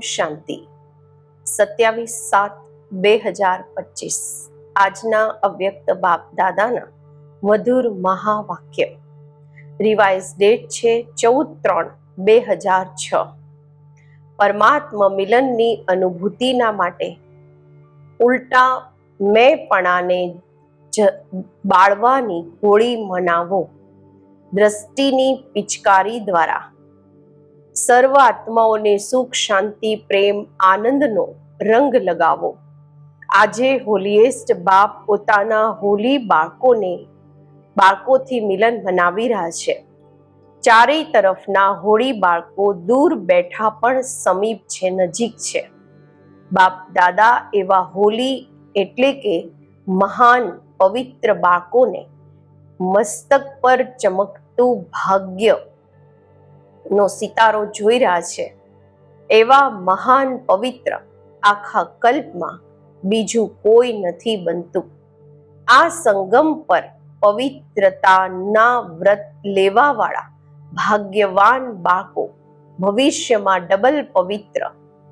શાંતિ. સત્યાવીસ સાત બે હજાર પચીસ. આજના અવ્યક્ત બાપ દાદાના મધુર મહાવાક્ય. રિવાઇઝ ડેટ છે ચૌદ ત્રણ બે હજાર છ. પરમાત્મા મિલનની અનુભૂતિના માટે ઉલટા મેંપણાને જ બાળવાની હોળી મનાવો. દ્રષ્ટિની પિચકારી દ્વારા સર્વ આત્માઓને સુખ, શાંતિ, પ્રેમ, આનંદનો રંગ લગાવો. આજે હોલીએસ્ટ બાપ પોતાના હોલી બાળકોને બાળકોથી મિલન મનાવી રહ્યા છે. ચારેય તરફના હોળી બાળકો દૂર બેઠા પણ સમીપ છે, નજીક છે. બાપ દાદા એવા હોલી એટલે કે મહાન પવિત્ર બાળકોને મસ્તક પર ચમકતું ભાગ્ય નો સિતારો જોઈ રહ્યા છે. એવા મહાન પવિત્ર આખા કલ્પમાં બીજું કોઈ નથી બનતું. આ સંગમ પર પવિત્રતાના વ્રત લેવાવાળા ભાગ્યવાન બાળકો ભવિષ્યમાં ડબલ પવિત્ર,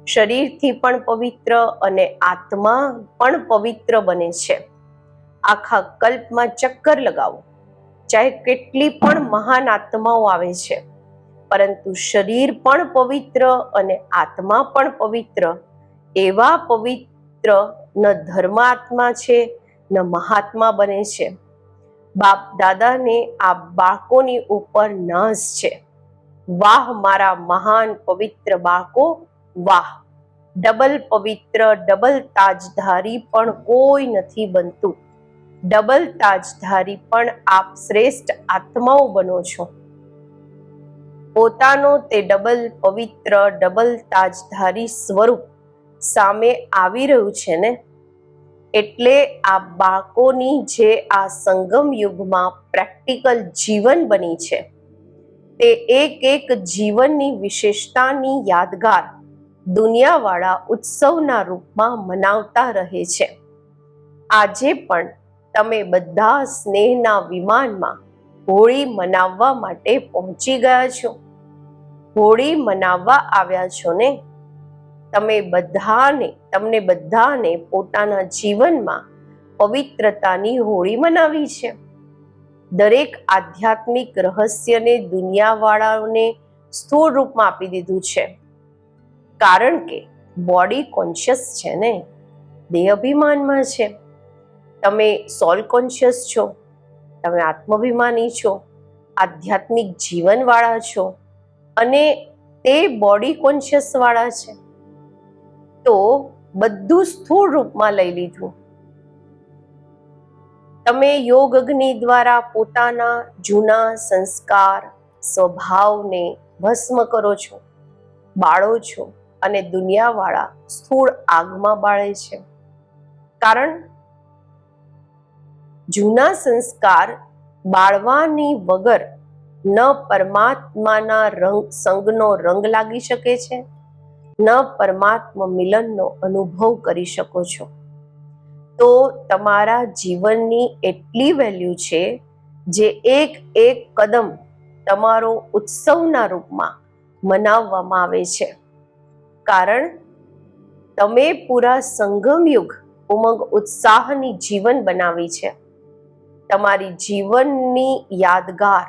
શરીરથી પણ પવિત્ર અને આત્મા પણ પવિત્ર બને છે. આખા કલ્પમાં ચક્કર લગાવો. ચાહે કેટલી પણ મહાન આત્માઓ આવે છે. પરંતુ શરીર પણ પવિત્ર અને આત્મા પણ પવિત્ર. એવા પવિત્ર ન ધર્માત્મા છે, ન મહાત્મા બને છે. બાપ દાદાને આ બાળકોની ઉપર નાશ છે. વાહ મારા મહાન પવિત્ર બાળકો, વાહ. ડબલ પવિત્ર, ડબલ તાજધારી પણ કોઈ નથી બનતું. ડબલ તાજધારી પણ આપ શ્રેષ્ઠ આત્માઓ બનો છો. પોતાનો તે ડબલ પવિત્ર, ડબલ તાજધારી સ્વરૂપ સામે આવી રહ્યું છે ને? એટલે આ બાળકોની જે આ સંગમ યુગમાં પ્રેક્ટિકલ જીવન બની છે, તે એક એક જીવનની વિશેષતાની યાદગાર દુનિયાવાળા ઉત્સવના રૂપમાં મનાવતા રહે છે. આજે પણ તમે બધા સ્નેહના વિમાનમાં હોળી મનાવવા માટે પહોંચી ગયા છો. હોળી મનાવવા આવ્યા છો ને? તમે બધાને, તમને બધાને પોતાના જીવનમાં પવિત્રતાની હોળી મનાવી છે. દરેક આધ્યાત્મિક રહસ્યને દુનિયાવાળાઓને સ્થૂળ રૂપમાં આપી દીધું છે. કારણ કે બોડી કોન્શિયસ છે ને? દેહ અભિમાનમાં છે. તમે સોલ કોન્શિયસ છો. તમે આત્માભિમાની છો, આધ્યાત્મિક જીવનવાળા છો અને તે બોડી કોન્શિયસવાળા છે, તો બધું સ્થૂળ રૂપમાં લઈ લીધું. તમે યોગ અગ્નિ દ્વારા પોતાના જૂના સંસ્કાર, સ્વભાવને ભસ્મ કરો છો, બાળો છો અને દુનિયાવાળા સ્થૂળ આગમાં બાળે છે. કારણ જૂના સંસ્કાર બાળવાની વગર ન પરમાત્માના રંગ, સંગનો રંગ લાગી શકે છે? ન પરમાત્મા મિલનનો અનુભવ કરી શકો છો? તો તમારા જીવનની એટલી વેલ્યુ છે જે એક એક કદમ તમારો ઉત્સવના રૂપમાં મનાવવામાં આવે છે. કારણ તમે પૂરા સંગમયુગ, ઉમંગ, ઉત્સાહની જીવન બનાવી છે. તમારી જીવનની યાદગાર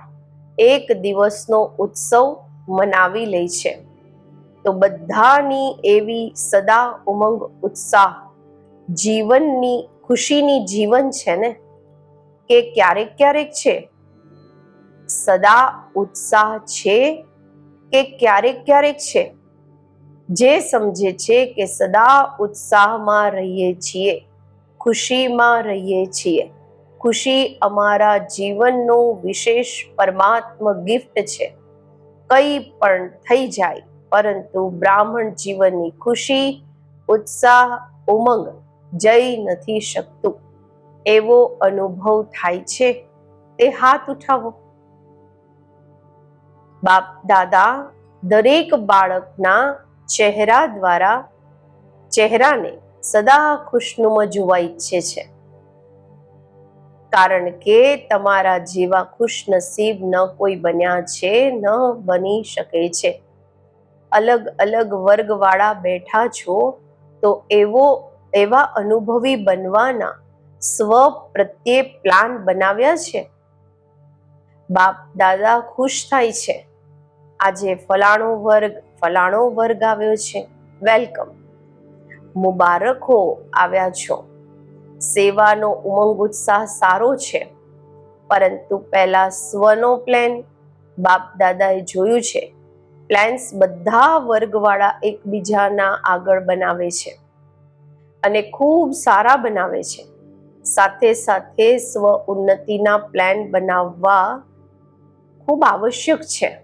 એક દિવસનો ઉત્સવ મનાવી લે છે. તો બધાની એવી સદા ઉમંગ ઉત્સાહ, જીવનની ખુશીની જીવન છે ને, કે ક્યારેક ક્યારેક છે? સદા ઉત્સાહ છે કે ક્યારેક ક્યારેક છે? જે સમજે છે કે સદા ઉત્સાહમાં રહીએ છીએ, ખુશીમાં રહીએ છીએ. ખુશી અમારા જીવનનું વિશેષ પરમાત્મ ગિફ્ટ છે. કંઈ પણ થઈ જાય, પરંતુ બ્રાહ્મણ જીવનની ખુશી, ઉત્સાહ, ઉમંગ જઈ નથી શકતું. એવો અનુભવ થાય છે. તે હાથ ઉઠાવો. બાપ, દાદા, દરેક બાળકના ચહેરા દ્વારા ચહેરાને સદા ખુશનુમા જોવા ઈચ્છે છે. કારણ કે તમારા જેવા ખુશનસીબ ન કોઈ બન્યા છે, ન બની શકે છે. અલગ અલગ વર્ગવાળા બેઠા છો, તો એવો, એવા અનુભવી બનવાના સ્વ પ્રત્યે પ્લાન બનાવ્યા છે? બાપ, દાદા ખુશ થાય છે. આજે ફલાણો વર્ગ ફલાણો વર્ગ આવ્યો છે. વેલકમ. મુબારક હો આવ્યા છો. સેવાનો ઉમંગ, ઉત્સાહ સારો છે. પરંતુ પહેલા સ્વનો પ્લાન બાપ દાદાએ જોયું છે. પ્લાન્સ બધા વર્ગવાળા એકબીજાના આગળ બનાવે છે અને ખૂબ સારા બનાવે છે. સાથે સાથે સ્વ ઉન્નતિના પ્લાન બનાવવા ખૂબ આવશ્યક છે.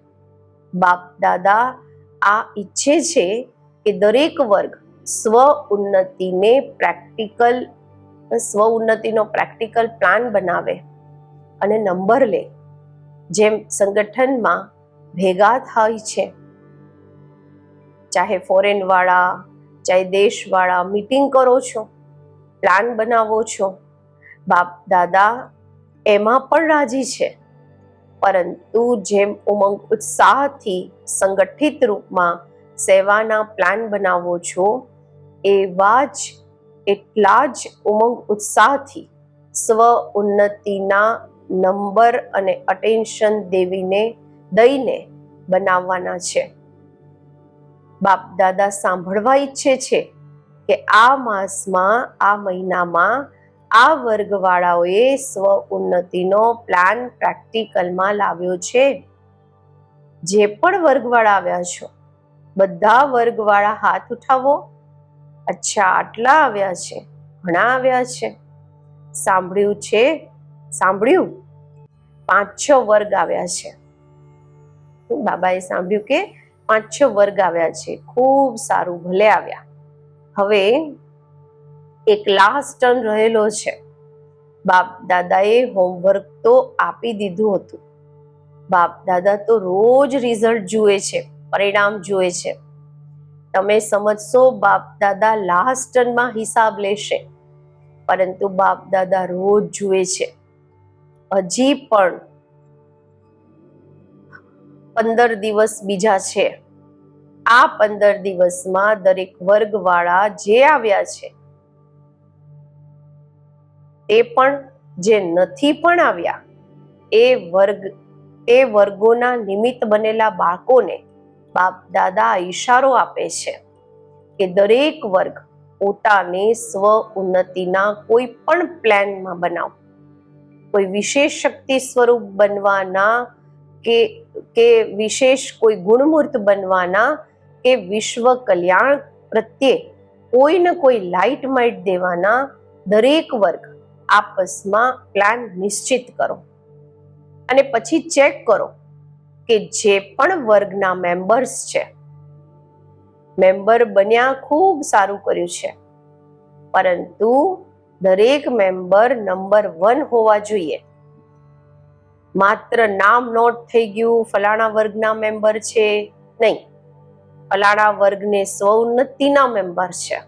બાપ દાદા આ ઈચ્છે છે કે દરેક વર્ગ સ્વ ઉન્નતિને પ્રેક્ટિકલ સ્વ ઉન્નતિનો પ્રેક્ટિકલ પ્લાન બનાવે અને નંબર લે, જેમ સંગઠનમાં ભેગા થાય છે. ચાહે ફોરેન વાળા ચાહે દેશવાળા મીટિંગ કરો છો, પ્લાન બનાવો છો, બાપ, દાદા એમાં પણ રાજી છે. પરંતુ જેમ ઉમંગ ઉત્સાહથી સંગઠિત રૂપમાં સેવાના પ્લાન બનાવો છો, એવા જ એટલા જ ઉમંગ ઉત્સાહથી સ્વ ઉન્નતિના નંબર અને અટેન્શન દેવીને દઈને બનાવવાના છે. બાપ દાદા સાંભળવા ઈચ્છે છે કે આ માસમાં, આ મહિનામાં આ વર્ગવાળાઓએ સ્વ ઉન્નતિનો પ્લાન પ્રેક્ટિકલમાં લાવ્યો છે. જે પણ વર્ગવાળા આવ્યા છો, બધા વર્ગવાળા હાથ ઉઠાવો. અચ્છા, આટલા આવ્યા છે. ઘણા આવ્યા છે. સાંભળ્યું છે? સાંભળ્યું? પાંચ છ વર્ગ આવ્યા છે. બાબાએ સાંભળ્યું કે પાંચ છ વર્ગ આવ્યા છે. ખૂબ સારું, ભલે આવ્યા. હવે એક લાસ્ટ ટર્ન રહેલો છે. બાપ દાદાએ હોમવર્ક તો આપી દીધું હતું. બાપ દાદા તો રોજ રિઝલ્ટ જુએ છે, પરિણામ જુએ છે. તમે સમજશો બાપ દાદા લાસ્ટ ટર્નમાં હિસાબ લેશે. પરંતુ બાપ દાદા રોજ જુએ છે. હજી પણ પંદર દિવસ બીજા છે. આ પંદર દિવસમાં દરેક વર્ગવાળા જે આવ્યા છે, તે પણ જે નથી પણ આવ્યા, એ વર્ગ, એ વર્ગોના નિમિત્ત બનેલા બાળકોને બાપ દાદા ઈશારો આપે છે કે દરેક વર્ગ પોતાને સ્વ ઉન્નતિના કોઈ પણ પ્લાનમાં બનાવ. કોઈ વિશેષ શક્તિ સ્વરૂપ બનવાના કે કે વિશેષ કોઈ ગુણમૂર્ત બનવાના કે વિશ્વ કલ્યાણ પ્રત્યે કોઈ ને કોઈ લાઇટ માઇટ દેવાના દરેક વર્ગ આપસમાં પ્લાન નિશ્ચિત કરો. અને પછી ચેક કરો કે જે પણ વર્ગના મેમ્બર્સ છે. મેમ્બર બન્યા ખૂબ સારું કર્યું છે. પરંતુ દરેક મેમ્બર નંબર વન હોવા જોઈએ. માત્ર નામ નોટ થઈ ગયું, ફલાણા વર્ગના મેમ્બર છે, નહીં. ફલાણા વર્ગને સ્વઉન્નતિના મેમ્બર છે.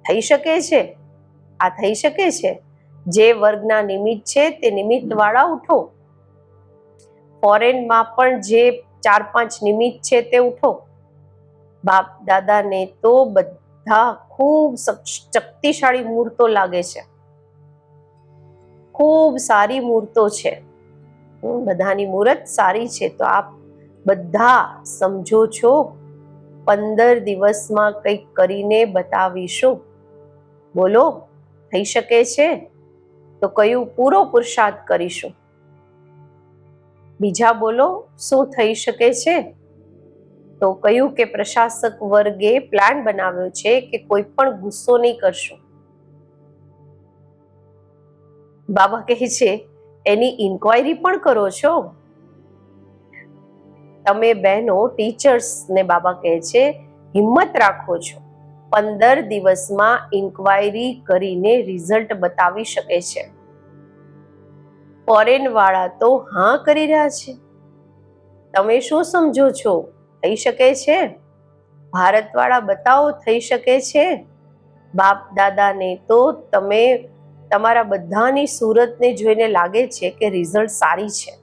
થઈ શકે છે? આ થઈ શકે છે? જે વર્ગના નિમિત્ત છે, તે નિમિત્ત વાળા ઉઠો. ફોરેનમાં પણ જે ચાર પાંચ નિમિત્ત છે તે ઉઠો. બાપ દાદાને તો બધા ખૂબ શક્તિશાળી મૂર્તો લાગે છે. ખૂબ સારી મૂર્તો છે. બધાની મૂર્ત સારી છે તો આપ બધા સમજો છો? પંદર દિવસમાં કંઈક કરીને બતાવીશું. બોલો, થઈ શકે છે? તો કયું પૂરો પુરુષાર્થ કરીશું? બીજા બોલો, શું થઈ શકે છે? તો કહ્યું કે પ્રશાસક વર્ગે પ્લાન બનાવ્યો છે કે કોઈ પણ ગુસ્સો નહીં કરશો. બાબા કહે છે, એની ઇન્ક્વાયરી પણ કરો છો? તમે બહેનો ટીચર્સ ને બાબા કહે છે, હિંમત રાખો છો. પંદર દિવસમાં ઇન્ક્વાયરી કરીને રિઝલ્ટ બતાવી શકે છે. ફોરેન વાળા તો હા કરી રહ્યા છે. તમે શું સમજો છો? થઈ શકે છે? ભારતવાળા બતાવો, થઈ શકે છે? બાપ દાદાને તો તમે, તમારા બધાની સુરતને જોઈને લાગે છે કે રિઝલ્ટ સારી છે.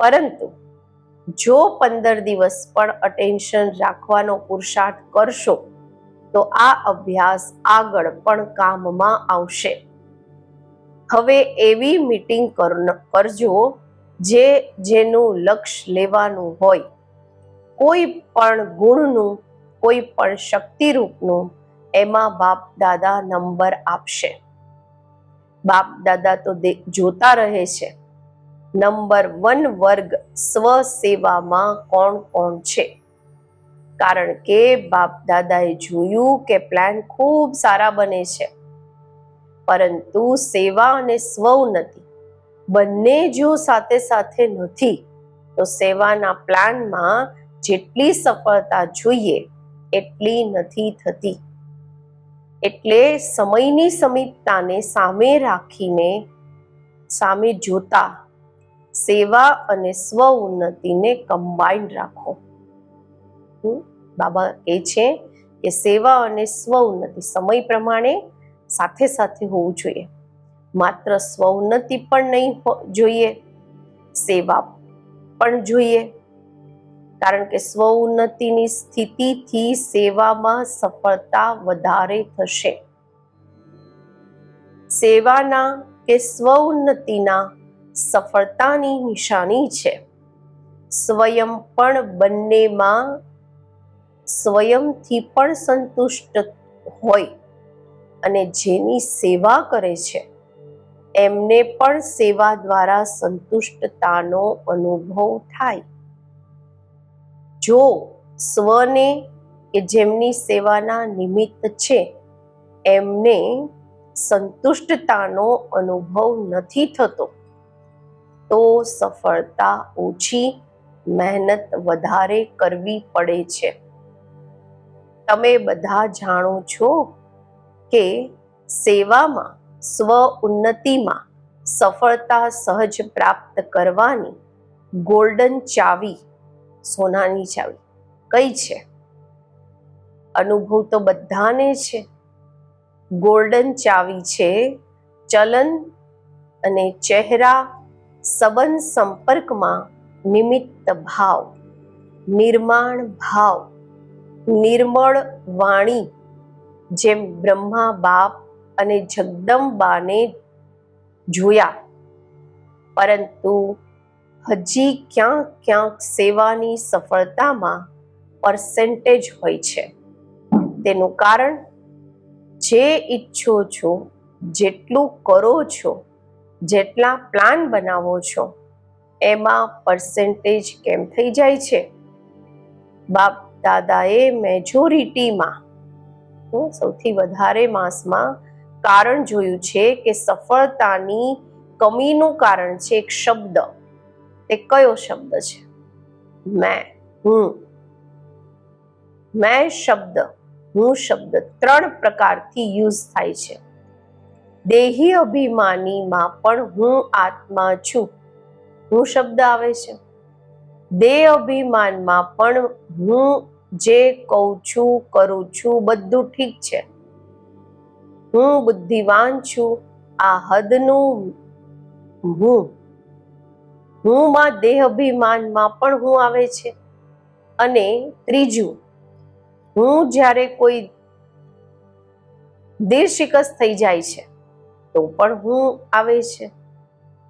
પરંતુ, જો પંદર દિવસ પણ અટેન્શન રાખવાનો પુરુષાર્થ કરશો, તો આ અભ્યાસ આગળ પણ કામમાં આવશે. હવે એવી મીટિંગ કરજો જે, જેનું લક્ષ્ય લેવાનું હોય. કોઈ પણ ગુણનું, કોઈ પણ શક્તિરૂપનું એમાં બાપ દાદા નંબર આપશે. બાપ દાદા તો જોતા રહે છે. નંબર વન વર્ગ સ્વ સેવામાં કોણ કોણ છે? કારણ કે બાપ દાદાએ જોયું કે પ્લાન ખૂબ સારા બને છે. પરંતુ સેવા અને સ્વ ઉન્નતિ બંને જો સાથે સાથે નથી, તો સેવાના પ્લાનમાં જેટલી સફળતા જોઈએ, એટલી નથી થતી. એટલે સમયની સમીપતાને સામે રાખીને, સામે જોતા સેવા અને સ્વ ઉન્નતિને કમ્બાઈન્ડ રાખો. બાબા એ છે કે સેવા અને સ્વ ઉન્નતિ સમય પ્રમાણે સાથે સાથે હોવું જોઈએ. માત્ર સ્વઉન્નતિ પણ નહીં જોઈએ, સેવા પણ જોઈએ. કારણ કે સ્વ ઉન્નતિની સ્થિતિથી સેવામાં સફળતા વધારે થશે. સેવાના કે સ્વ ઉન્નતિના સફળતાની નિશાની છે. સ્વયં પણ બંનેમાં સ્વયંથી પણ સંતુષ્ટ હોય. અને જેની સેવા કરે છે, એમને પણ સેવા દ્વારા સંતુષ્ટતાનો અનુભવ થાય. જો સ્વને, કે જેમની સેવાના નિમિત્ત છે, એમને સંતુષ્ટતાનો અનુભવ નથી થતો, તો સફળતા ઓછી મહેનત વધારે કરવી પડે છે. તમે બધા જાણો છો કે સેવામાં સ્વ ઉન્નતિમાં સફળતા સહજ પ્રાપ્ત કરવાની ગોલ્ડન ચાવી, સોનાની ચાવી. કઈ છે? અનુભવ તો બધાને છે. ગોલ્ડન ચાવી છે ચલન અને ચહેરા સંબંધ સંપર્કમાં નિમિત્ત ભાવ, નિર્માણ ભાવ, નિર્મળ વાણી જેમ બ્રહ્મા, બાપ અને જગદંબાને જોયા. પરંતુ હજી ક્યાંક ક્યાંક સેવાની સફળતામાં પર્સેન્ટેજ હોય છે. તેનું કારણ, જે ઈચ્છો છો, જેટલું કરો છો, જેટલા પ્લાન બનાવો છો, એમાં પર્સેન્ટેજ કેમ થઈ જાય છે? બાપ દાદાએ મેજોરિટીમાં સૌથી વધારે માસમાં કારણ જોયું છે કે સફળતાની કમીનું કારણ છે એક શબ્દ. તે કયો શબ્દ છે? મેં, હું. મેં શબ્દ, હું શબ્દ ત્રણ પ્રકારથી યુઝ થાય છે. દેહી અભિમાનીમાં પણ હું આત્મા છું. હું શબ્દ આવે છે. દેહ અભિમાનમાં પણ હું જે કહું છું, કરું છું, બધું ઠીક છે. હું બુદ્ધિવાન છું, આ હદનું હું. હું માં દેહ અભિમાનમાં પણ હું આવે છે. અને ત્રીજું, હું જ્યારે કોઈ દિલ શિકસ્ત થઈ જાય છે, તો પણ હું આવે છે.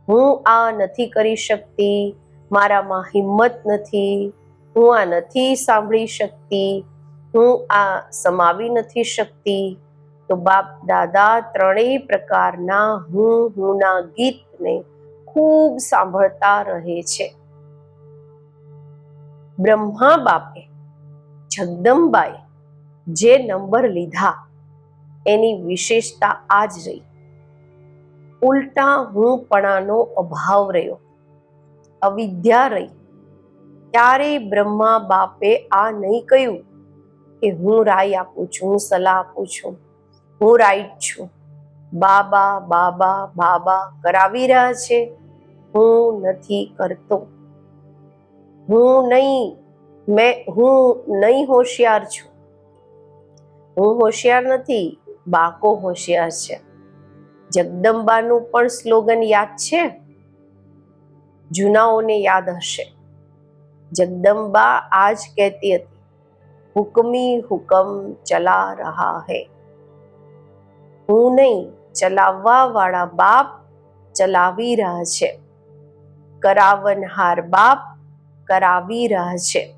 હું આ નથી કરી શકતી, મારામાં હિંમત નથી. હું આ નથી સાંભળી શકતી, હું આ સમાવી નથી શકતી. તો બાપ, દાદા ત્રણેય પ્રકારના હું, હુંના ગીતને ખૂબ સાંભળતા રહે છે. બ્રહ્મા બાપે જગદંબાએ જે નંબર લીધા, એની વિશેષતા આ જ રહી. ઉલટા હુંપણાનો અભાવ રહ્યો. અવિદ્યા રહી. ક્યારેય બ્રહ્મા બાપે આ નહીં કહ્યું કે હું રાય આપું છું, હું સલાહ આપું છું. હું રાઈટ છું. બાબા બાબા બાબા કરાવી રહ્યા છે. હું નથી કરતો. હું નહીં, મેં, હું નહીં હોશિયાર છું. હું હોશિયાર નથી, બાકો હોશિયાર છે. જગદંબાનું પણ સ્લોગન યાદ છે? જૂનાઓને યાદ હશે. જગદંબા આજ કહેતી હતી, હુકમી હુકમ ચલા રહા હૈ. હું નહીં ચલાવવા વાળા બાપ ચલાવી રહ્યા છે. કરાવનહાર બાપ કરાવી રહ્યા છે.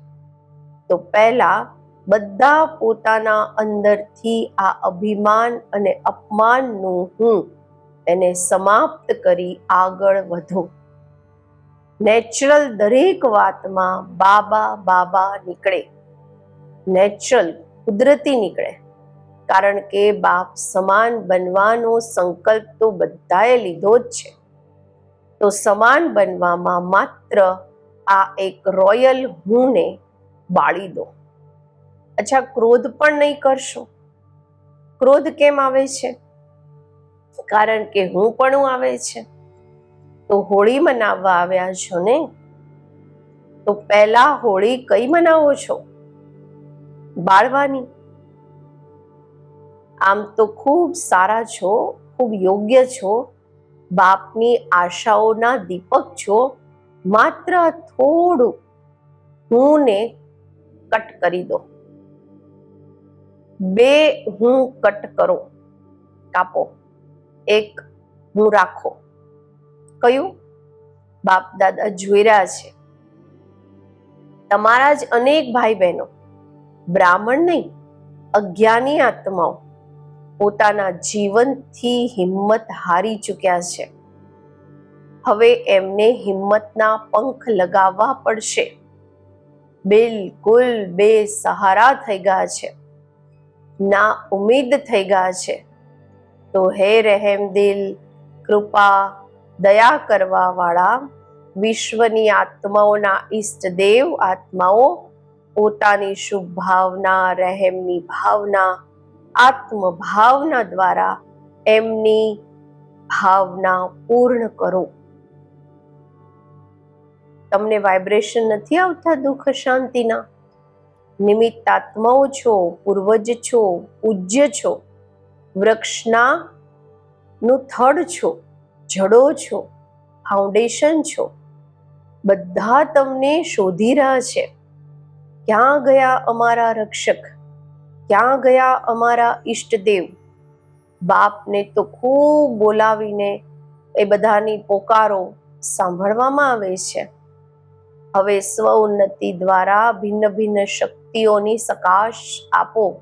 તો પહેલા બધા પોતાના અંદરથી આ અભિમાન અને અપમાનનું હું એને સમાપ્ત કરી આગળ વધો. નેચરલ દરેક વાતમાં બાબા બાબા નીકળે. નેચરલ કુદરતી નીકળે. કારણ કે બાપ સમાન બનવાનો સંકલ્પ તો બધાએ લીધો જ છે. તો સમાન બનવામાં માત્ર આ એક રોયલ હુંને બાળી દો. અચ્છા, ક્રોધ પણ નહીં કરશો. ક્રોધ કેમ આવે છે? કારણ કે હું પણ આવે છે. તો હોળી મનાવવા આવ્યા છો ને? તો પહેલા હોળી કઈ મનાવો છો? બાળવાની? આમ તો ખૂબ સારા છો, ખૂબ યોગ્ય છો. બાપની આશાઓના દીપક છો. માત્ર થોડું હું ને કટ કરી દો. બે હું કટ કરો. કાપો. એક હું રાખો. કયું? બાપ દાદા જોઈ રહ્યા છે. તમારા જ અનેક ભાઈ બહેનો, બ્રાહ્મણ નહીં, અજ્ઞાની આત્માઓ પોતાના જીવનથી હિંમત હારી ચૂક્યા છે. હવે એમને હિંમતના પંખ લગાવવા પડશે. બિલકુલ બે સહારા થઈ ગયા છે. ના ઉમેદ થઈ ગયા છે. તો હે રહેમ દિલ, કૃપા દયા કરવા વાળા વિશ્વની આત્માઓના ઈષ્ટદેવ આત્માઓ પોતાની શુભ ભાવના, રહેમની ભાવના, આત્મભાવના દ્વારા એમની ભાવના પૂર્ણ કરો. તમને વાઇબ્રેશન નથી આવતા દુઃખ શાંતિના? નિમિત્ત આત્માઓ છો, પૂર્વજ છો, પૂજ્ય છો, વૃક્ષના નું થડ છો. જડો છો ફાઉન્ડેશન છો, બધા તમને શોધી રહ્યા છે. ક્યાં ગયા અમારા રક્ષક? ક્યાં ગયા અમારા ઈષ્ટદેવ? બાપને તો ખૂબ બોલાવીને એ બધાની પોકારો સાંભળવામાં આવે છે. હવે સ્વ ઉન્નતિ દ્વારા ભિન્ન ભિન્ન શક્તિઓની સકાશ આપો.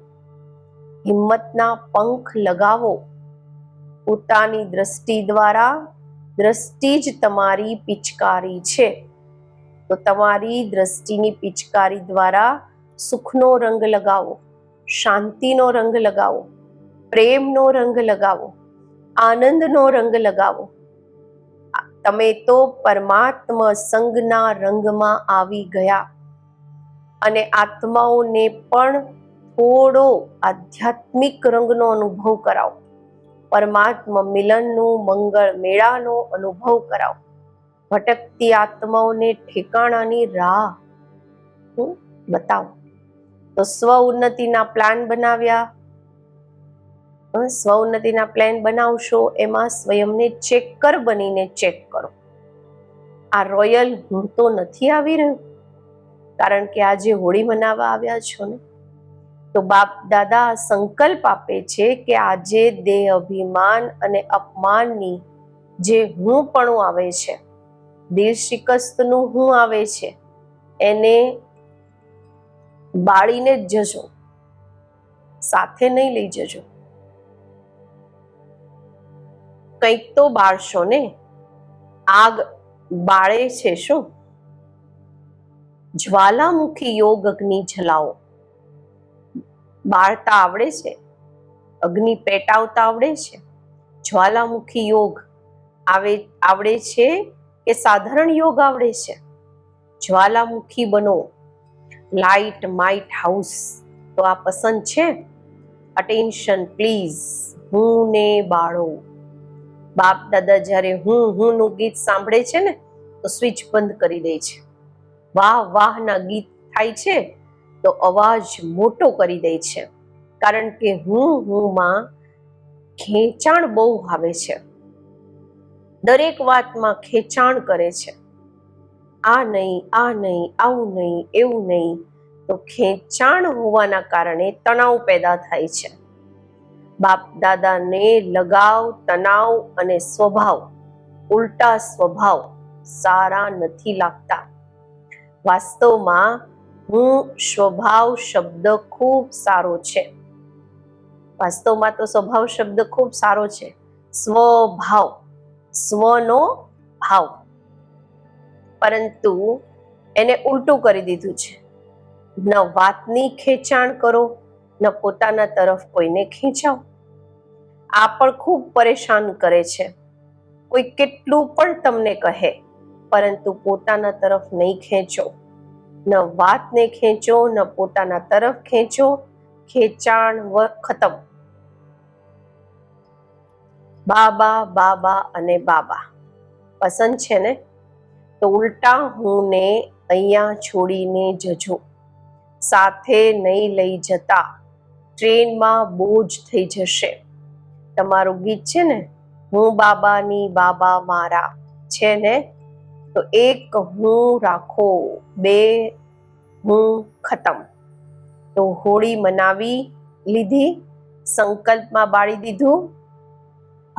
હિંમતના પંખ લગાવો. પોતાની દ્રષ્ટિ દ્વારા દ્રષ્ટિ જ તમારી પિચકારી છે. તો તમારી દ્રષ્ટિની પિચકારી દ્વારા સુખનો રંગ લગાવો, શાંતિનો રંગ લગાવો, પ્રેમનો રંગ લગાવો, આનંદનો રંગ લગાવો. તમે તો પરમાત્મા સંગના રંગમાં આવી ગયા અને આત્માઓને પણ થોડો આધ્યાત્મિક રંગનો અનુભવ કરાવો. પરમાત્મા મિલનનું, મંગળ મેળાનો અનુભવ કરાવો. ભટકતી આત્માઓને ઠેકાણાની રાહ હું બતાવો. તો સ્વ ઉન્નતિના પ્લાન બનાવ્યા. સ્વ ઉન્નતિના પ્લાન બનાવશો, એમાં સ્વયંને ચેકર બનીને ચેક કરો. આ રોયલ હું તો નથી આવી રહ્યો. કારણ કે આજે હોળી મનાવવા આવ્યા છો ને? તો બાપ દાદા સંકલ્પ આપે છે કે આજે દેહ અભિમાન અને અપમાનની જે હું પણ આવે છે, દિલ શિકસ્તનું હું આવે છે, એને બાળીને જ જજો, સાથે નહીં લઈ જજો. કંઈક તો બાળશો ને? આગ બાળે છે શું? જ્વાલામુખી યોગ અગ્નિ જલાવો બાળતા આવડે છે? અગ્નિ પેટાવતા આવડે છે? જ્વાલામુખી યોગ આવે, આવડે છે કે સાધારણ યોગ આવડે છે? જ્વાલામુખી બનો. લાઇટ માઇટ હાઉસ તો આ પસંદ છે? અટેન્શન પ્લીઝ, હું ને બાળો. બાપ દાદા જ્યારે હું હું નું ગીત સાંભળે છે ને, તો સ્વિચ બંધ કરી દે છે. વાહ વાહ ના ગીત થાય છે? તો અવાજ મોટો કરી દે છે. કારણ કે હું હું માં ખેંચાણ બહુ આવે છે. દરેક વાતમાં ખેંચાણ કરે છે. આ નહીં આ નહીં, આવું નહીં, એવું નહીં. તો ખેંચાણ હોવાના કારણે તણાવ પેદા થાય છે. બાપ દાદાને લગાવ, તણાવ અને સ્વભાવ, ઉલટા સ્વભાવ સારા નથી લાગતા. વાસ્તવમાં હું સ્વભાવ શબ્દ ખૂબ સારો છે. વાસ્તવમાં તો સ્વભાવ શબ્દ ખૂબ સારો છે. સ્વભાવ, સ્વનો ભાવ. પરંતુ એને ઉલટું કરી દીધું છે. ન વાતની ખેંચાણ કરો, ન પોતાના તરફ કોઈને ખેંચાવ. આ પણ ખૂબ પરેશાન કરે છે. કોઈ કેટલું પણ તમને કહે, પરંતુ પોતાના તરફ નહીં ખેંચો. ન વાતને ખેંચો, ન પોતાના તરફ ખેંચો. ખેંચાણ વ ખતમ. બાબા બાબા અને બાબા. પસંદ છે ને? તો ઉલટા હું ને અહીંયા છોડીને જજો. સાથે નહીં લઈ જતા. ટ્રેનમાં બોજ થઈ જશે. તમારું ગીત છે ને? હું બાબાની બાબા મારા. છે ને? તો એક હું રાખો, બે હું ખતમ. તો હોળી મનાવી લીધી, સંકલ્પમાં બાળી દીધું.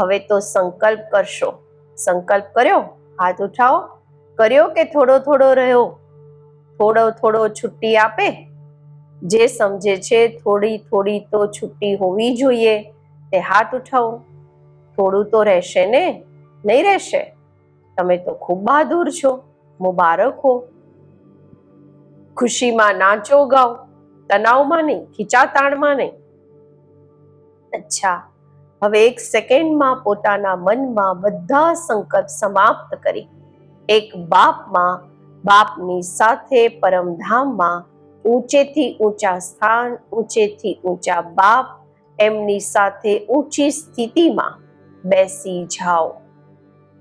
હવે તો સંકલ્પ કરશો. સંકલ્પ કર્યો? હાથ ઉઠાવો. કર્યો કે થોડો થોડો રહ્યો? થોડો થોડો છુટ્ટી આપે? જે સમજે છે થોડી થોડી તો છુટ્ટી હોવી જોઈએ. તે હાથ ઉઠાવો. થોડું તો રહેશે ને? નહીં રહેશે? તમે તો ખૂબ બહાદુર છો. મુબારક હો. ખુશીમાં નાચો ગાઓ તણાવમાં નહીં, ખીચાતાણમાં નહીં. અચ્છા, હવે એક સેકન્ડમાં પોતાના મનમાં બધા સંકલ્પ સમાપ્ત કરી. એક બાપમાં, બાપની સાથે પરમધામમાં ઊંચેથી ઊંચા સ્થાન, ઊંચેથી ઊંચા બાપ, એમની સાથે ઊંચી સ્થિતિમાં બેસી જાઓ.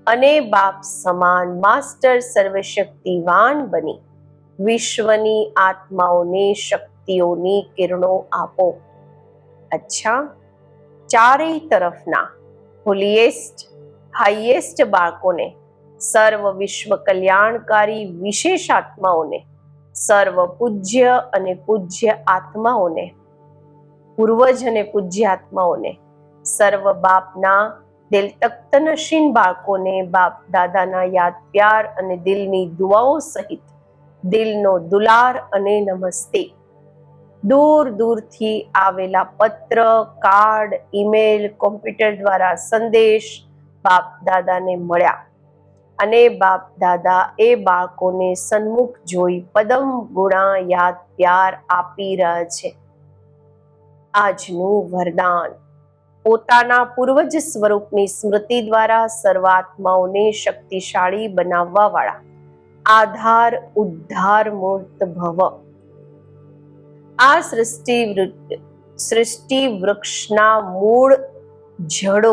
અને બાપ સમાન માસ્ટર સર્વશક્તિવાન બની. વિશ્વની આત્માઓને શક્તિઓની કિરણો આપો. અચ્છા, ચારેય તરફના હોલીએસ્ટ હાઈએસ્ટ બાળકોને, સર્વ વિશ્વ કલ્યાણકારી વિશેષ આત્માઓને, સર્વ પૂજ્ય અને પૂજ્ય આત્માઓને, પૂર્વજ અને પૂજ્ય આત્માઓને, સર્વ બાપના દિલ તખ્તનશીન બાળકોને બાપ દાદાના યાદ પ્યાર અને દિલની દુઆઓ સહિત દિલનો દુલાર અને નમસ્તે. દૂર દૂરથી આવેલા પત્ર, કાર્ડ, ઈમેલ, કોમ્પ્યુટર દ્વારા સંદેશ બાપ દાદાને મળ્યા. અને બાપ દાદા એ બાળકોને સન્મુખ જોઈ પદમ ગુણા યાદ પ્યાર આપી રહ્યા છે. આજનું વરદાન. પોતાના પૂર્વજ સ્વરૂપની સ્મૃતિ દ્વારા સર્વાત્માઓને શક્તિશાળી બનાવવા વાળા આધાર, ઉદ્ધાર, મૂર્ત, ભવ. આ સૃષ્ટિ સૃષ્ટિ વૃક્ષના મૂળ જડો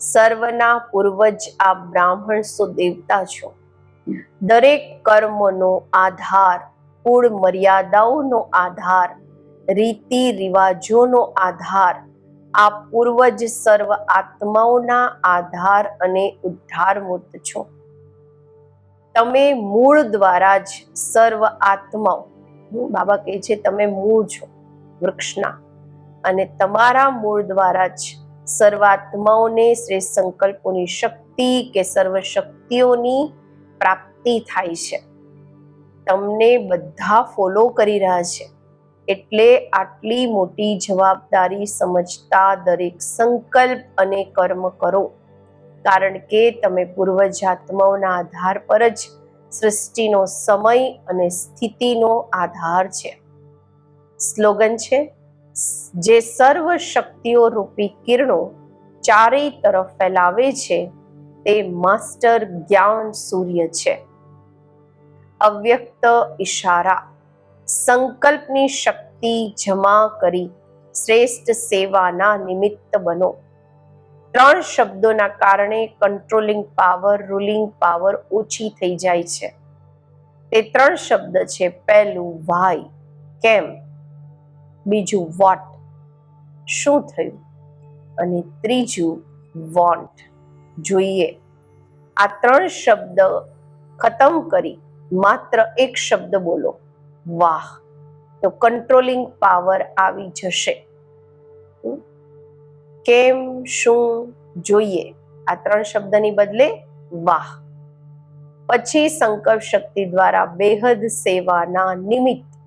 સર્વના પૂર્વજ આ બ્રાહ્મણ સો દેવતા છો. દરેક કર્મનો આધાર, કુળ મર્યાદાઓનો આધાર રીતિ રિવાજોનો આધાર આ પૂર્વજ સર્વ આત્માઓના આધાર અને ઉદ્ધાર મૂર્ત છો. તમે મૂળ દ્વારા જ સર્વ આત્માઓ બાબા કહે છે તમે મૂળ છો, વૃક્ષના, અને તમારા મૂળ દ્વારા જ સર્વાત્માઓને શ્રેષ્ઠ સંકલ્પોની શક્તિ કે સર્વ શક્તિઓની પ્રાપ્તિ થાય છે. તમને બધા ફોલો કરી રહ્યા છે. એટલે આટલી મોટી જવાબદારી સમજતા દરેક સંકલ્પ અને કર્મ કરો. કારણ કે તમે પૂર્વજાત્માઓના આધાર પર જ સૃષ્ટિનો સમય અને સ્થિતિનો આધાર છે. સ્લોગન છે, જે સર્વ શક્તિઓ રૂપી કિરણો ચારેય તરફ ફેલાવે છે, તે માસ્ટર જ્ઞાન સૂર્ય છે. અવ્યક્ત ઈશારા. સંકલ્પની શક્તિ જમા કરી શ્રેષ્ઠ સેવાના નિમિત્ત બનો. ત્રણ શબ્દોના કારણે કંટ્રોલિંગ પાવર રૂલિંગ પાવર ઓછી થઈ જાય છે. તે ત્રણ શબ્દ છે, પહેલું વાય કેમ, બીજું વોટ શું થયું, અને ત્રીજું વોન્ટ જોઈએ, આ ત્રણ શબ્દ ખતમ કરી, માત્ર એક શબ્દ બોલો. વાહ, તો કંટ્રોલિંગ પાવર આવી જશે. કેમ, શું? જોઈએ. આ ત્રણ શબ્દની બદલે વાહ. પછી સંકલ્પ શક્તિ દ્વારા બેહદ સેવાના નિમિત્ત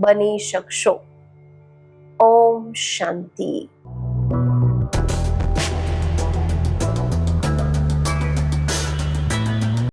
બની શકશો. ઓમ શાંતિ.